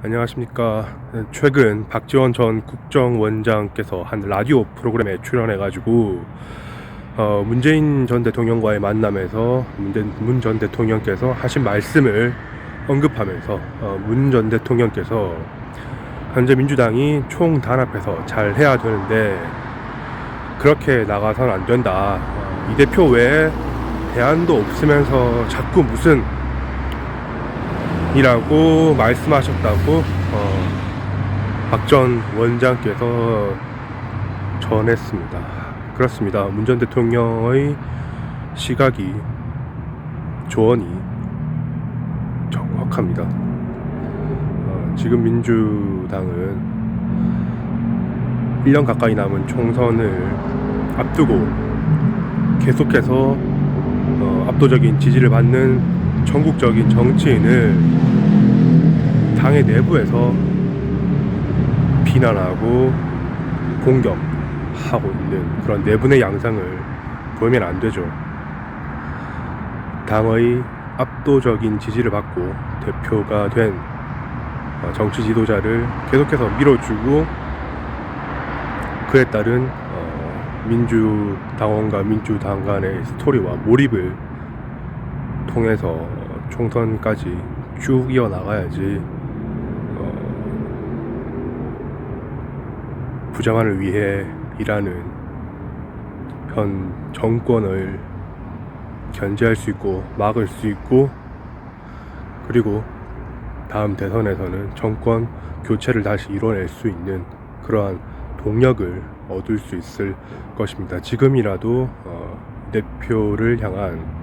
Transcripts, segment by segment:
안녕하십니까. 최근 박지원 전 국정원장께서 한 라디오 프로그램에 출연해가지고 어, 문재인 전 대통령과의 만남에서 문 전 대통령께서 하신 말씀을 언급하면서 어, 문전 대통령께서 현재 민주당이 총 단합해서 잘 해야 되는데 그렇게 나가선 안 된다. 어, 이 대표 외에 대안도 없으면서 자꾸 무슨 이라고 말씀하셨다고 어, 박전 원장께서 전했습니다. 그렇습니다. 문전 대통령의 시각이 조언이 정확합니다. 어, 지금 민주당은 1년 가까이 남은 총선을 앞두고 계속해서 어, 압도적인 지지를 받는 전국적인 정치인을 당의 내부에서 비난하고 공격하고 있는 그런 내분의 양상을 보이면 안 되죠. 당의 압도적인 지지를 받고 대표가 된 어, 정치 지도자를 계속해서 밀어주고 그에 따른 어, 민주당원과 민주당 간의 스토리와 몰입을 통해서 총선까지 쭉 이어나가야지 어, 부정한을 위해 일하는 현 정권을 견제할 수 있고 막을 수 있고 그리고 다음 대선에서는 정권 교체를 다시 이뤄낼 수 있는 그러한 동력을 얻을 수 있을 것입니다. 지금이라도 어, 대표를 향한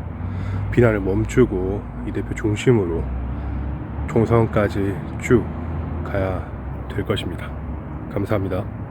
비난을 멈추고 이 대표 중심으로 총선까지 쭉 가야 될 것입니다. 감사합니다.